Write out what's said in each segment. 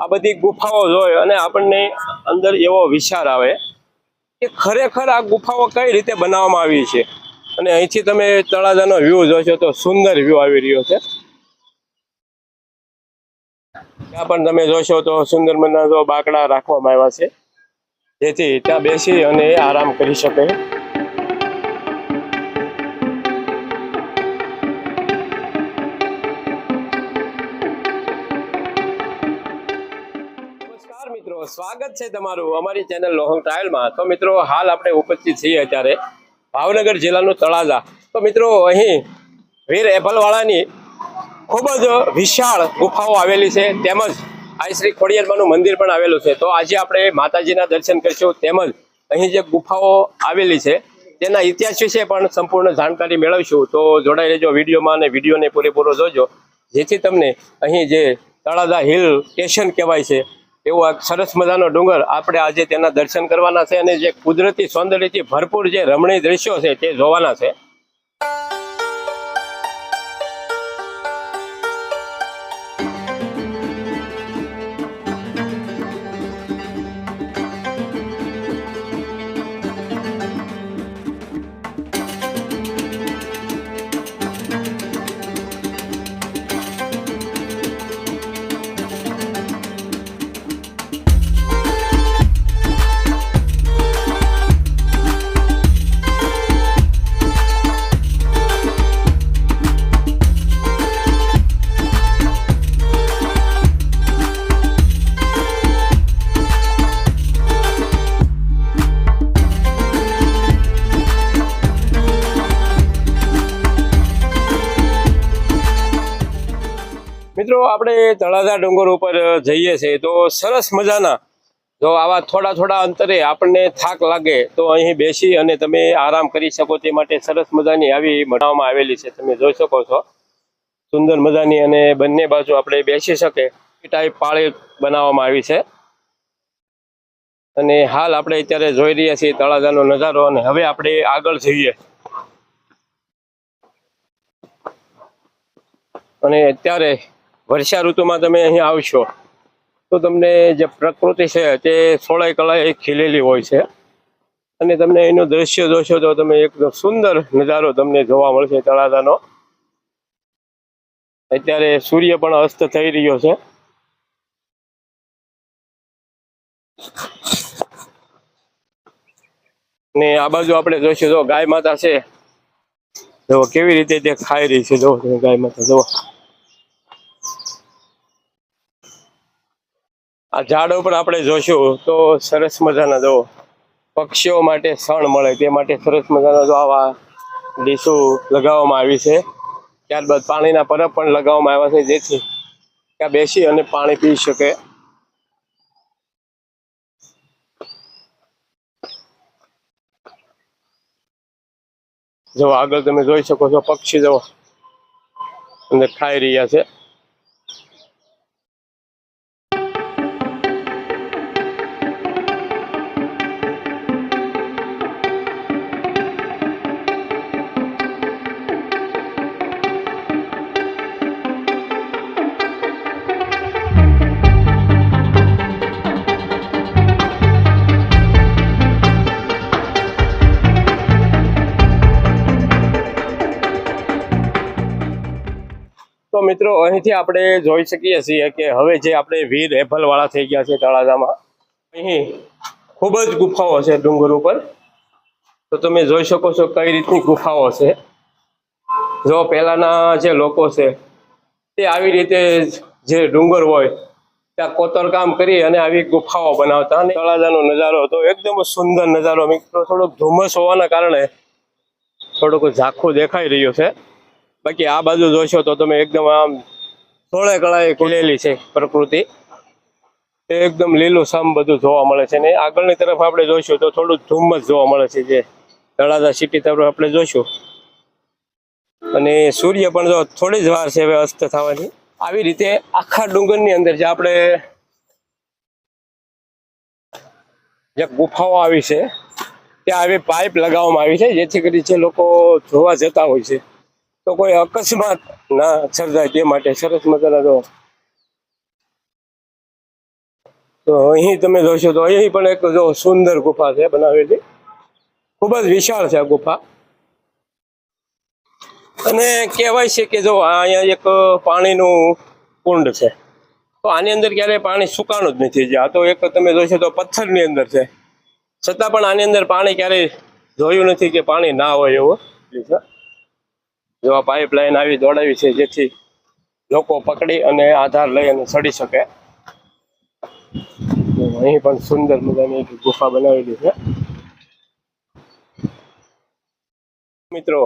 આ બધી ગુફાઓ જોઈ અને આપણને અંદર એવો વિચાર આવે કે ખરેખર આ ગુફાઓ કઈ રીતે બનાવવામાં આવી છે. અને અહીંથી તમે તળાજાનો વ્યૂ જોશો તો સુંદર વ્યૂ આવી રહ્યો છે. ત્યાં પણ તમે જોશો તો સુંદર મજાના જો બાકડા રાખવામાં આવ્યા છે. જેથી ત્યાં બેસી અને આરામ કરી શકે. સ્વાગત છે તમારું અમારી ચેનલ લોહંગ ટ્રાયલમાં. તો મિત્રો, હાલ આપણે ઉપસ્થિત છીએ અત્યારે ભાવનગર જિલ્લાનું તળાજા. તો મિત્રો, અહીં વીર એભલવાળાની ખૂબ જ વિશાળ ગુફાઓ આવેલી છે, તેમજ આ શ્રી ખોડિયારમાનું મંદિર પણ આવેલું છે. તો આજે આપણે માતાજીના દર્શન કરીશું, તેમજ અહીં જે ગુફાઓ આવેલી છે, તેના ઇતિહાસ વિશે પણ સંપૂર્ણ જાણકારી મેળવીશું. તો જોડાઈ રહેજો વિડીયોમાં અને વિડીયોને પૂરેપૂરો જોજો, જેથી તમને અહીં જે તળાજા હિલ સ્ટેશન કહેવાય છે એવો એક સરસ મજાનો ડુંગર આપણે આજે તેના દર્શન કરવાના છે અને જે કુદરતી સૌંદર્યથી ભરપૂર જે રમણીય દ્રશ્યો છે તે જોવાના છે. મિત્રો, આપણે તળાજા ડુંગર ઉપર જઈએ છીએ તો સરસ મજાના. જો આવા થોડા થોડા અંતરે આપણને થાક લાગે, તો અહીં બેસી અને તમે આરામ કરી શકો તે માટે સરસ મજાની આવી બનાવવામાં આવેલી છે. તમે જોઈ શકો છો. સુંદર મજાની અને બંને બાજુ આપણે બેસી શકે એ ટાઈપ પાળી બનાવવામાં આવી છે. અને હાલ આપણે અત્યારે જોઈ રહ્યા છીએ તળાજાનો નજારો અને હવે આપણે આગળ જઈએ. અને અત્યારે વર્ષા ઋતુમાં તમે અહીં આવશો, તો તમને જે પ્રકૃતિ છે તે સોળાઈ કળાએ ખીલેલી હોય છે. અને તમને એનું દ્રશ્ય જોશો તો તમે એકદમ સુંદર નજારો તમને જોવા મળશે તળાજાનો. અત્યારે સૂર્ય પણ અસ્ત થઈ રહ્યો છે. ને આ બાજુ આપણે જોઈશું, જો ગાય માતા છે જો કેવી રીતે તે ખાઈ રહી છે, જો ગાય માતા જો આ ઝાડ ઉપર આપણે જોશું તો સરસ મજાના જો પક્ષીઓ માટે શણ મળે, તે માટે સરસ મજાના જો આવા ડીશો લગાવવામાં આવી છે. ત્યારબાદ પાણીના પરબ પણ લગાવવામાં આવ્યા છે, જેથી ત્યાં બેસી અને પાણી પી શકે. જો આગળ તમે જોઈ શકો છો, પક્ષી જો અને ખાઈ રહ્યા છે. તો મિત્રો, અહીંથી આપણે જોઈ શકીએ છીએ કે હવે જે આપણે વીર એફલ વાળા થઈ ગયા છે તળાજામાં, અહીં ખૂબ જ ગુફાઓ છે ડુંગર ઉપર. તો તમે જોઈ શકો છો કઈ રીતની ગુફાઓ છે. જો પહેલાના જે લોકો છે, તે આવી રીતે જે ડુંગર હોય, ત્યાં કોતરકામ કરી અને આવી ગુફાઓ બનાવતા. અને તળાજાનો નજારો હતો એકદમ સુંદર નજારો. મિત્રો, થોડોક ધુમ્મસ હોવાના કારણે થોડુંક ઝાખું દેખાઈ રહ્યું છે. બાકી આ બાજુ જોશો તો તમે એકદમ આમ થોડે કળાએ ખુલેલી છે પ્રકૃતિ. એકદમ લીલું સામ બધું જોવા મળે છે ને આગળની તરફ આપણે જોઈશું તો થોડું ધુમ્મસ જોવા મળે છે જે તળાજા સિટી તરફ આપણે જોઈશું. અને સૂર્ય પણ જો થોડી જ વાર છે હવે અસ્ત થવાની. આવી રીતે આખા ડુંગરની અંદર જે આપણે જે ગુફાઓ આવી છે, ત્યાં આવી પાઇપ લગાવવામાં આવી છે, જેથી કરી જે લોકો જોવા જતા હોય છે. તો કોઈ અકસ્માત ના સર્જાય, તે માટે સરસ મજાના જો. તો અહીં તમે જોશો તો અહીં પણ એક જો સુંદર ગુફા છે બનાવેલી. ખૂબ જ વિશાળ છે ગુફા. અને કહેવાય છે કે જો અહીંયા એક પાણીનું કુંડ છે. તો આની અંદર ક્યારેય પાણી સુકાણું જ નથી. આ તો એક તમે જોશો તો પથ્થરની અંદર છે. છતાં પણ આની અંદર પાણી ક્યારેય જોયું નથી કે પાણી ના હોય એવું. છે જો પાઇપલાઇન આવી દોડાવી છે જેથી લોકો પકડી અને આધાર લઈ અને ચડી શકે. અહીં પણ સુંદર મજાની એક ગુફા બનાવેલી છે. મિત્રો,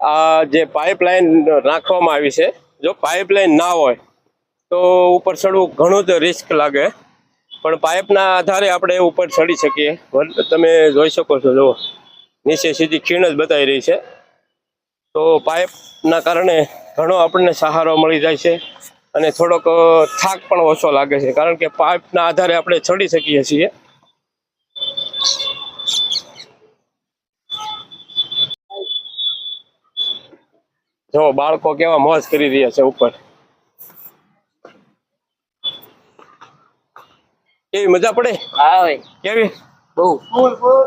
આ જે પાઇપલાઇન નાખવામાં આવી છે, જો પાઇપલાઇન ના હોય, તો ઉપર ચડવું ઘણું જ રિસ્ક લાગે. પણ પાઇપના આધારે આપણે ઉપર ચડી શકીએ. તમે જોઈ શકો છો જો નીચે સીધી ખીણ જ બતાવી રહી છે. તો પાઇપના કારણે ઘણો આપણને સહારો મળી જાય છે અને થોડોક થાક પણ ઓછો લાગે છે કારણ કે પાઇપના આધારે આપણે ચડી શકીએ છીએ. જો બાળકો કેવા મોજ કરી રહ્યા છે ઉપર. કેવી મજા પડે? હા કેવી? બહુ.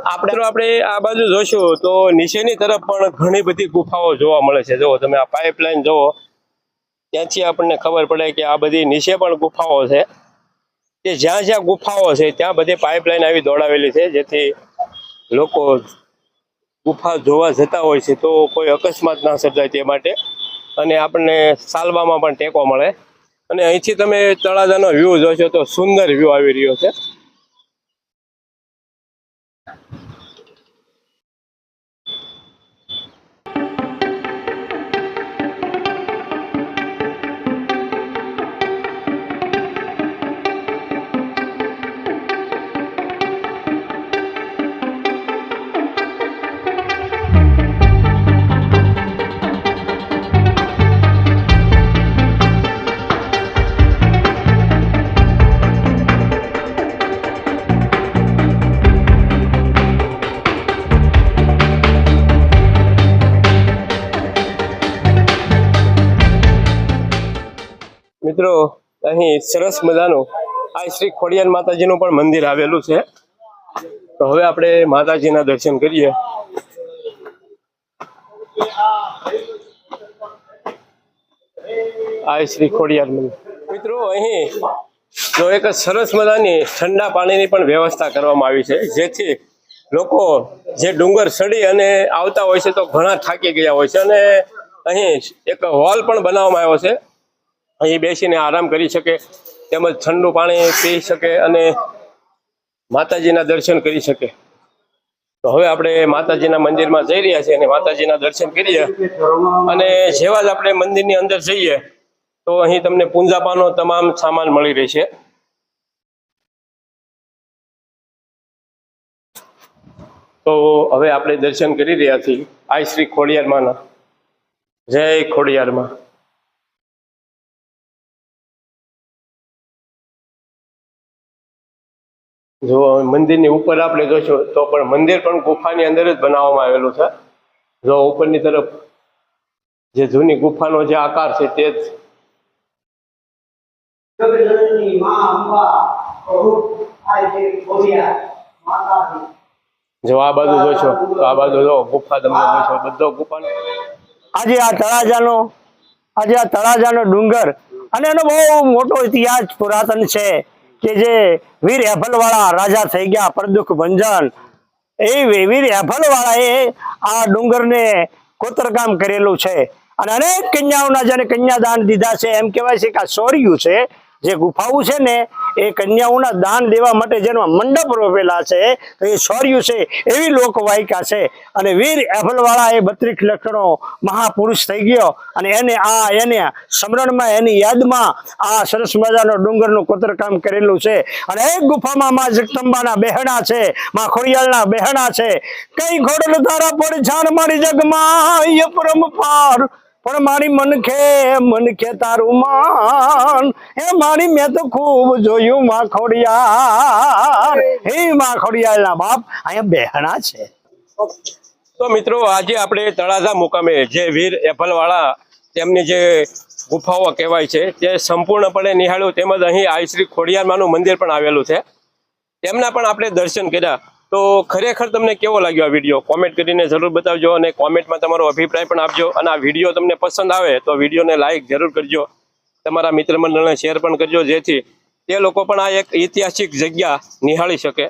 આપણે આપણે આ બાજુ જોશું તો નીચેની તરફ પણ ઘણી બધી ગુફાઓ જોવા મળે છે. જો તમે આ પાઇપલાઇન જોવો ત્યાંથી આપણને ખબર પડે કે આ બધી નીચે પણ ગુફાઓ છે. કે જ્યાં જ્યાં ગુફાઓ છે ત્યાં બધી પાઇપલાઇન આવી દોડાવેલી છે. જેથી લોકો ગુફા જોવા જતા હોય છે તો કોઈ અકસ્માત ના સર્જાય તે માટે. અને આપણને સાલવામાં પણ ટેકો મળે. અને અહીંથી તમે તળાજાનો વ્યૂ જોશો તો સુંદર વ્યૂ આવી રહ્યો છે. મિત્રો, અહીં સરસ મજાનું આ શ્રી ખોડિયાર માતાજીનું પણ મંદિર આવેલું છે. તો હવે આપણે માતાજીના દર્શન કરીએ. આ શ્રી ખોડિયાર મંદિર. મિત્રો, અહીં જો એક સરસ મજાની ઠંડા પાણીની પણ વ્યવસ્થા કરવામાં આવી છે. જેથી લોકો જે ડુંગર ચડી અને આવતા હોય છે તો ઘણા થાકી ગયા હોય છે. અને અહીં એક હોલ પણ બનાવવામાં આવ્યો છે. અહીં બેસીને આરામ કરી શકે, તેમજ ઠંડુ પાણી પી શકે અને માતાજીના દર્શન કરી શકે. તો હવે આપણે માતાજીના મંદિરમાં જઈ રહ્યા છીએ અને માતાજીના દર્શન કરીએ. અને જેવા જ આપણે મંદિરની અંદર જઈએ, તો અહીં તમને પૂંજાપાનો તમામ સામાન મળી રહેશે. તો હવે આપણે દર્શન કરી રહ્યા છીએ. આ શ્રી ખોડિયારમાંના જય ખોડિયારમાં. જો મંદિરની ઉપર આપણે જોશું તો પણ મંદિર પણ ગુફાની અંદર જ બનાવવામાં આવેલું છે. જો ઉપરની તરફ જે જૂની ગુફાનો જે આકાર છે તે જ. આ બાજુ જોશો તો આ બાજુ જો ગુફા તમને જોશો બધો ગુફા. આજે આ તળાજાનો આજે આ તળાજાનો ડુંગર અને એનો બહુ મોટો ઇતિહાસ પુરાતન છે. કે જે વીર હેફલવાળા રાજા થઈ ગયા, પરદુખ ભંજન. એ વીર હેફલવાળાએ આ ડુંગરને કોતરકામ કરેલું છે. અને અનેક કન્યાઓના જેને કન્યાદાન દીધા છે, એમ કહેવાય છે કે આ સોર્યું છે જે ગુફાઓ છે ને, એ કન્યાઓના દાન દેવા માટે જેનો મંડપ રોપેલા છે, તો એ સોર્યું છે, એવી લોકવાયિકા છે. અને વીર એફલવાળા એ બત્રીસ લક્ષણો મહાપુરુષ થઈ ગયો અને એને આ એને સ્મરણમાં, એની યાદમાં આ સરસ મજાનો ડુંગરનું કોતરકામ કરેલું છે. અને એક ગુફામાં માં જગદંબાના બહેણા છે, માં ખોડિયાળના બહેણા છે. કઈ ઘોડલ તારા પર જાન મારી જગમાં પરમ પાર. પણ મારી મનખે મનખે તારું માન. હે મારી મેં તો ખૂબ જોયું માખોડિયાર હે માખોડિયાર ના બાપ અહીંયા બહેણા છે. તો મિત્રો આજે આપણે તળાજા મુકામે જે વીર એફલવાળા તેમની જે ગુફાઓ કહેવાય છે તે સંપૂર્ણપણે નિહાળ્યું. તેમજ અહીં આઈ શ્રી ખોડિયારમાંનું મંદિર પણ આવેલું છે. તેમના પણ આપણે દર્શન કર્યા. તો ખરેખર તમને કેવો લાગ્યો આ વીડિયો કોમેન્ટ કરીને જરૂર બતાવજો અને કોમેન્ટમાં તમારો અભિપ્રાય પણ આપજો. અને આ વીડિયો તમને પસંદ આવે તો વિડીયોને લાઇક જરૂર કરજો. તમારા મિત્ર મંડળને શેર પણ કરજો જેથી તે લોકો પણ આ એક ઐતિહાસિક જગ્યા નિહાળી શકે.